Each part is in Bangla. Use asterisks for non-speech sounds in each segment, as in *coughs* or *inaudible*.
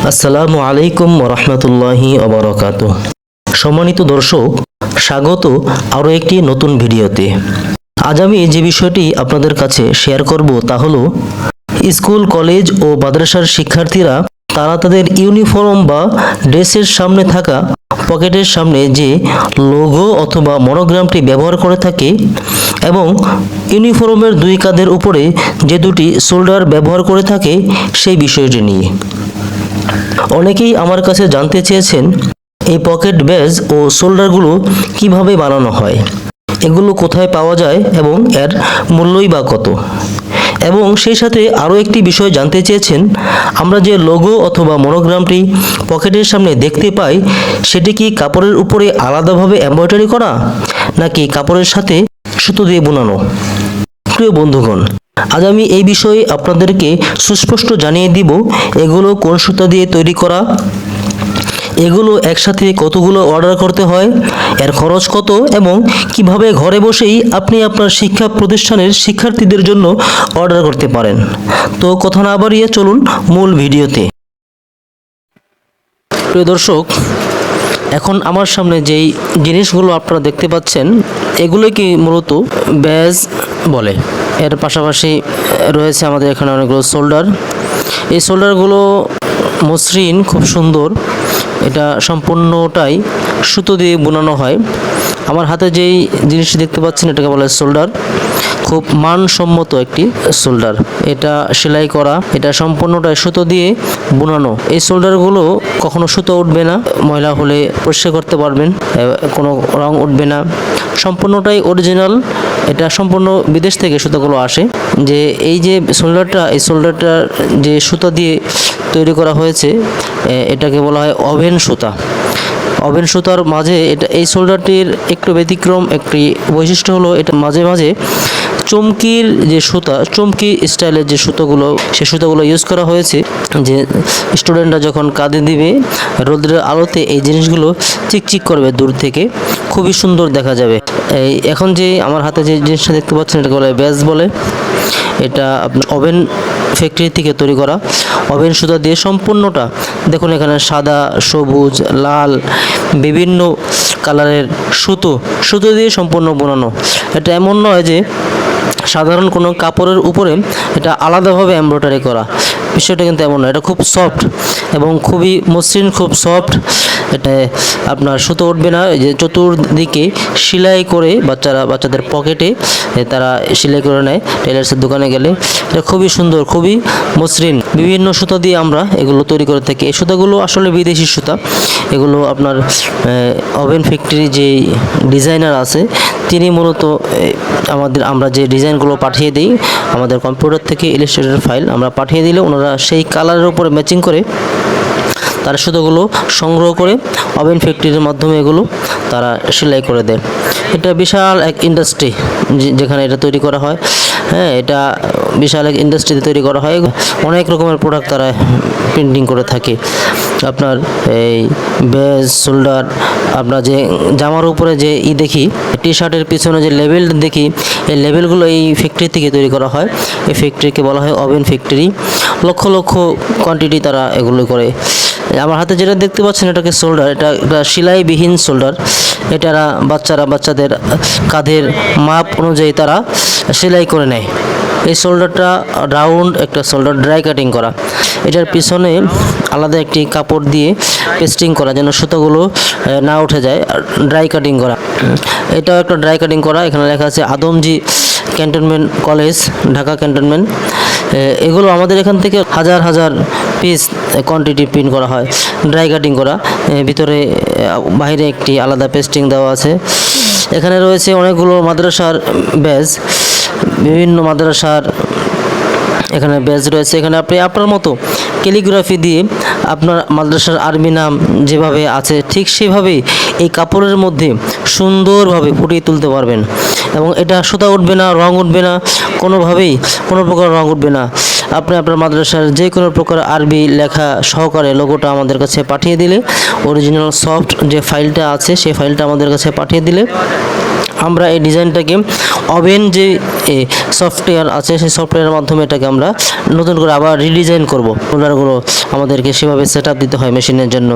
আসসালামু আলাইকুম রহমতুল্লাহি অবরকাত সম্মানিত দর্শক, স্বাগত আরও একটি নতুন ভিডিওতে। আজ আমি যে বিষয়টি আপনাদের কাছে শেয়ার করব তা হলো, স্কুল, কলেজ ও মাদ্রাসার শিক্ষার্থীরা তারা তাদের ইউনিফর্ম বা ড্রেসের সামনে থাকা পকেটের সামনে যে লোগো অথবা মনোগ্রামটি ব্যবহার করে থাকে এবং ইউনিফর্মের দুই কাঁধের উপরে যে দুটি শোল্ডার ব্যবহার করে থাকে সেই বিষয়টি নিয়ে। অনেকেই আমার কাছে জানতে চেয়েছেন এই পকেট ব্যাজ ও শোল্ডারগুলো কীভাবে বানানো হয়, এগুলো কোথায় পাওয়া যায় এবং এর মূল্যই বা কত? এবং সেই সাথে আরও একটি বিষয় জানতে চেয়েছেন, আমরা যে লোগো অথবা মনোগ্রামটি পকেটের সামনে দেখতে পাই, সেটি কি কাপড়ের উপরে আলাদাভাবে এমব্রয়ডারি করা, নাকি কাপড়ের সাথে সুতো দিয়ে বোনানো? প্রিয় বন্ধুগণ আজ আমি এই বিষয়ে আপনাদেরকে সুস্পষ্ট জানিয়ে দিব, এগুলো কোন সুতা দিয়ে তৈরি করা, এগুলো একসাথে কতগুলো অর্ডার করতে হয়, এর খরচ কত এবং কীভাবে ঘরে বসেই আপনি আপনার শিক্ষা প্রতিষ্ঠানের শিক্ষার্থীদের জন্য অর্ডার করতে পারেন। তো কথা না বাড়িয়ে চলুন মূল ভিডিওতে। প্রিয় দর্শক, এখন আমার সামনে যেই জিনিসগুলো আপনারা দেখতে পাচ্ছেন এগুলোকে মূলত ব্যাজ বলে। এর পাশাপাশি রয়েছে আমাদের এখানে অনেকগুলো শোল্ডার এই শোল্ডারগুলো মসৃণ, খুব সুন্দর। এটা সম্পূর্ণটাই সুতো দিয়ে বোনানো হয়। আমার হাতে যেই জিনিসটি দেখতে পাচ্ছেন, এটাকে বলা হয় শোল্ডার খুব মানসম্মত একটি শোল্ডার এটা সেলাই করা, এটা সম্পূর্ণটাই সুতো দিয়ে বোনানো। এই শোল্ডারগুলো কখনো সুতো উঠবে না, ময়লা হলে পরিষ্কার করতে পারবেন কোনো রং উঠবে না। সম্পূর্ণটাই অরিজিনাল এটা সম্পূর্ণ বিদেশ থেকে সুতোগুলো আসে। যে এই যে শোল্ডারটা এই শোল্ডারটার যে সুতা দিয়ে তৈরি করা হয়েছে এটাকে বলা হয় ওভেন সুতা। ওভেন সুতার মাঝে এটা, এই শোল্ডারটির একটু ব্যতিক্রম, একটি বৈশিষ্ট্য হলো এটা মাঝে মাঝে চমকির যে সুতা, চমকি স্টাইলের যে সুতোগুলো, সে সুতোগুলো ইউজ করা হয়েছে, যে স্টুডেন্টরা যখন কাঁধে দিবে, রোদ্রের আলোতে এই জিনিসগুলো চিকচিক করবে দূর থেকে, খুবই সুন্দর দেখা যাবে। এই এখন যে আমার হাতে যে জিনিসটা দেখতে পাচ্ছেন এটা বলে ব্যাস বলে। এটা ওভেন ফ্যাক্টরি থেকে তৈরি করা ওভেন সুতা দিয়ে সম্পূর্ণটা, দেখুন এখানে সাদা, সবুজ, লাল, বিভিন্ন কালারের সুতো সুতো দিয়ে সম্পূর্ণ বোনানো। এটা এমন নয় যে সাধারণ কোনো কাপড়ের উপরে এটা আলাদাভাবে এমব্রয়ডারি করা। বিষয়টা কিন্তু এমন এটা খুব সফট এবং খুবই মসৃণ, খুব সফট এটা আপনার সুতো উঠবে না যে চতুর্দিকে সেলাই করে বাচ্চারা, বাচ্চাদের পকেটে তারা সেলাই করে নেয় টেলার্সের দোকানে গেলে। এটা খুবই সুন্দর, খুবই মসৃণ। বিভিন্ন সুতা দিয়ে আমরা এগুলো তৈরি করে থাকি। এই সুতাগুলো আসলে বিদেশি সুতা। এগুলো আপনার ওভেন ফ্যাক্টরি যে ডিজাইনার আছে, তিনি মূলত আমাদের, আমরা যে ডিজাইনগুলো পাঠিয়ে দিই, আমাদের কম্পিউটার থেকে ইলাস্ট্রেটর ফাইল আমরা পাঠিয়ে দিলে ওনারা সেই কালারের উপরে ম্যাচিং করে তারা সুতোগুলো সংগ্রহ করে ওভেন ফ্যাক্টরির মাধ্যমে এগুলো তারা সেলাই করে দেয়। এটা বিশাল এক ইন্ডাস্ট্রি যেখানে এটা তৈরি করা হয়। হ্যাঁ এটা বিশাল এক ইন্ডাস্ট্রিতে তৈরি করা হয়। অনেক রকমের প্রোডাক্ট তারা প্রিন্টিং করে থাকে। আপনার এই বেজ শোল্ডার আপনার যে জামার উপরে যে ই দেখি টি শার্টের পিছনে যে লেবেল দেখি, এই লেবেলগুলো এই ফ্যাক্টরি থেকে তৈরি করা হয়। এই ফ্যাক্টরিকে বলা হয় oven factory lakh lakh quantity তারা এগুলো করে। আমার হাতে যেটা দেখতে পাচ্ছেন, এটাকে শোল্ডার এটা একটা সেলাইবিহীন শোল্ডার এটারা বাচ্চারা বাচ্চাদের কাঁধের মাপ অনুযায়ী তারা সেলাই করে নেয়। এই শোল্ডারটা রাউন্ড একটা শোল্ডার ড্রাই কাটিং করা। এটার পিছনে আলাদা একটি কাপড় দিয়ে পেস্টিং করা, যেন সুতোগুলো না উঠে যায় ড্রাই কাটিং করা। এটাও একটা ড্রাই কাটিং করা, এখানে লেখা আছে Adamjee cantonment college, Dhaka cantonment. এগুলো আমাদের এখান থেকে হাজার হাজার পিস কোয়ান্টিটি প্রিন্ট করা হয় ড্রাই কাটিং করা। ভিতরে বাইরে একটি আলাদা পেস্টিং দেওয়া আছে। এখানে রয়েছে অনেকগুলো মাদ্রাসার ব্যাজ, বিভিন্ন মাদ্রাসার এখানে ব্যাজ রয়েছে। এখানে আপনি আপনার মতো ক্যালিগ্রাফি দিয়ে আপনার মাদ্রাসার আরবি নাম যেভাবে আছে, ঠিক সেভাবেই এই কাপড়ের মধ্যে সুন্দরভাবে ফুটিয়ে তুলতে পারবেন। এবং এটা সুতা উঠবে না, রং উঠবে না, কোনোভাবেই কোনো প্রকার রং উঠবে না। আপনি আপনার মাদ্রাসার যে কোনো প্রকার আরবি লেখা সহকারে লোগোটা আমাদের কাছে পাঠিয়ে দিলে অরিজিনাল সফট যে ফাইলটা আছে সেই ফাইলটা আমাদের কাছে পাঠিয়ে দিলে, আমরা এই ডিজাইনটাকে ওভেন যে সফটওয়্যার আছে, সেই সফটওয়্যারের মাধ্যমে এটাকে আমরা নতুন করে আবার রিডিজাইন করব। প্রোডাক্টগুলো আমাদেরকে সেভাবে সেট দিতে হয় মেশিনের জন্য।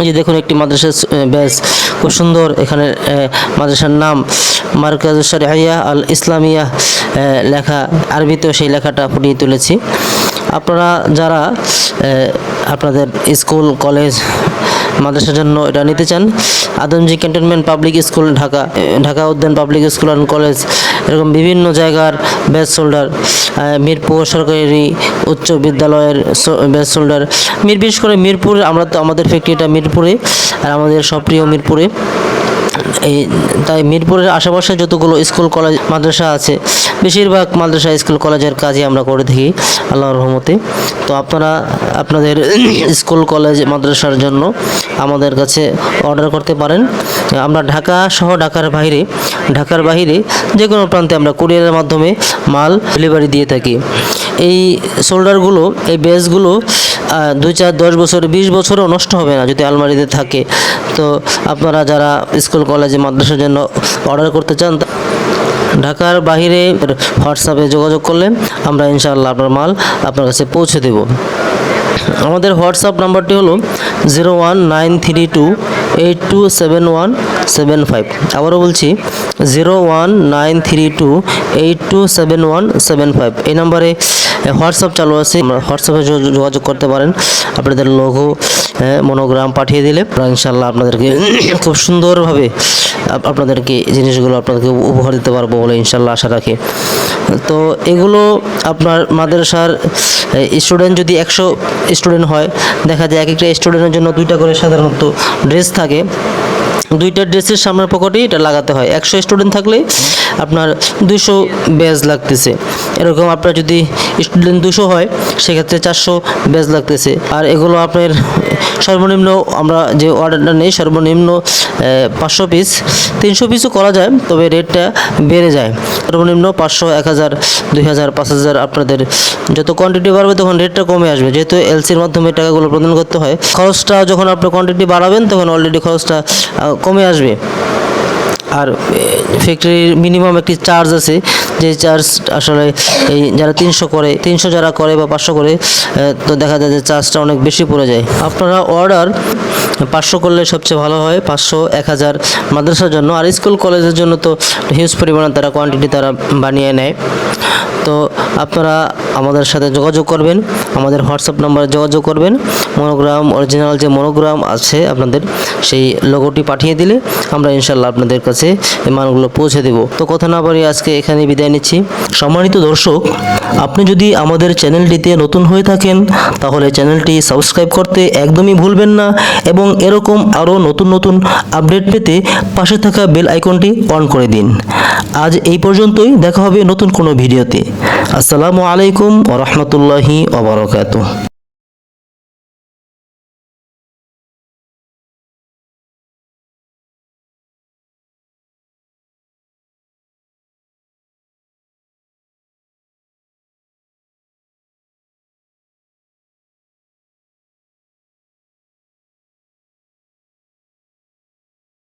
এই যে দেখুন, একটি মাদ্রাসা ব্যাস, খুব সুন্দর এখানে মাদ্রাসার নাম মার্কাজ শরিয়া আল ইসলামিয়া লেখা আরবিতেও সেই লেখাটা ফুটিয়ে তুলেছি। আপনারা যারা আপনাদের স্কুল, কলেজ মাদ্রাসার জন্য এটা নিতে চান। Adamjee cantonment public school, Dhaka Dhaka Udyan public school and college, এরকম বিভিন্ন জায়গার ব্যাচ শোল্ডার মিরপুর সরকারি উচ্চ বিদ্যালয়ের ব্যাচ শোল্ডার মির, বিশেষ করে মিরপুর, আমরা তো আমাদের ফ্যাক্টরিটা মিরপুরে, আর আমাদের সপ্রিয় মিরপুরে। এই, তাই মিরপুরের আশেপাশে যতগুলো স্কুল, কলেজ, মাদ্রাসা আছে, বেশিরভাগ মাদ্রাসা, স্কুল, কলেজের কাজই আমরা করে থাকি আল্লাহর রহমতে। তো আপনারা, আপনাদের *clears throat* স্কুল, কলেজ, মাদ্রাসার জন্য আমাদের কাছে অর্ডার করতে পারেন। আমরা ঢাকা সহ ঢাকার বাইরে ঢাকার বাইরে যে কোনো প্রান্তে আমরা কুরিয়ারের মাধ্যমে মাল ডেলিভারি দিয়ে থাকি। এই শোল্ডারগুলো এই বেসগুলো দুই চার দশ বছর, বিশ বছরও নষ্ট হবে না যদি আলমারিতে থাকে। তো আপনারা যারা স্কুল, কলেজে, মাদ্রাসার জন্য অর্ডার করতে চান, ঢাকার বাইরে হোয়াটসঅ্যাপে যোগাযোগ করলে আমরা ইনশাআল্লাহ আপনার মাল আপনার কাছে পৌঁছে দেব। আমাদের হোয়াটসঅ্যাপ নাম্বারটি হলো zero one nine three two eight two seven one seven five. আবারও বলছি zero one nine three two eight two seven one seven five এই নাম্বারে হোয়াটসঅ্যাপ চালু আছে হোয়াটসঅ্যাপে যোগাযোগ করতে পারেন। আপনাদের লোগো মনোগ্রাম পাঠিয়ে দিলে ইনশাল্লাহ আপনাদেরকে *coughs* খুব সুন্দরভাবে আপনাদেরকে জিনিসগুলো আপনাদেরকে উপহার দিতে পারব বলে ইনশাল্লাহ আশা রাখি। তো এগুলো আপনার মাদ্রাসার স্টুডেন্ট যদি একশো স্টুডেন্ট হয়, দেখা যায় এক একটা স্টুডেন্টের জন্য দুইটা করে সাধারণত ড্রেস থাকে। দুইটা ড্রেসের সামনের পকেটেই এটা লাগাতে হয়। একশো স্টুডেন্ট থাকলে আপনার দুশো ব্যাজ লাগতেছে। এরকম আপনার যদি স্টুডেন্ট দুশো হয়, সেক্ষেত্রে চারশো ব্যাজ লাগতেছে। আর এগুলো আপনার সর্বনিম্ন আমরা যে অর্ডারটা নেই, সর্বনিম্ন পাঁচশো পিস। তিনশো পিসও করা যায়, তবে রেটটা বেড়ে যায়। সর্বনিম্ন পাঁচশো, এক হাজার, দুই হাজার, পাঁচ হাজার আপনাদের যত কোয়ান্টিটি বাড়বে তখন রেটটা কমে আসবে। যেহেতু এলসির মাধ্যমে টাকাগুলো প্রদান করতে হয়, খরচটা যখন আপনি কোয়ান্টিটি বাড়াবেন, তখন অলরেডি খরচটা কমে আসবে। আর ফ্যাক্টরির মিনিমাম একটি চার্জ আছে, যে চার্জ আসলে এই যারা তিনশো করে, তিনশো যারা করে বা পাঁচশো করে তো দেখা যায় যে চার্জটা অনেক বেশি পড়ে যায়। আপনারা অর্ডার পাঁচশো করলে সবচেয়ে ভালো হয়, পাঁচশো, এক হাজার মাদ্রাসার জন্য। আর স্কুল, কলেজের জন্য তো হিউজ পরিমাণে তারা কোয়ান্টিটি তারা বানিয়ে নেয়। তো আপনারা আমাদের সাথে যোগাযোগ করবেন, আমাদের হোয়াটসঅ্যাপ নাম্বারে যোগাযোগ করবেন। মনোগ্রাম অরিজিনাল যে মনোগ্রাম আছে আপনাদের, সেই লোগোটি পাঠিয়ে দিলে আমরা ইনশাল্লাহ আপনাদের কাছে এই মানগুলো পৌঁছে দেব। তো কথা না পারি আজকে এখানে বিদায় নিচ্ছি। সম্মানিত দর্শক, আপনি যদি আমাদের চ্যানেলটিতে নতুন হয়ে থাকেন, তাহলে চ্যানেলটি সাবস্ক্রাইব করতে একদমই ভুলবেন না এবং এরকম আরও নতুন নতুন আপডেট পেতে পাশে থাকা বেল আইকনটি অন করে দিন। আজ এই পর্যন্তই, দেখা হবে নতুন কোনো ভিডিওতে। আসসালামু আলাইকুম ওরহমতুল্লাহি ওবরাকাতুহ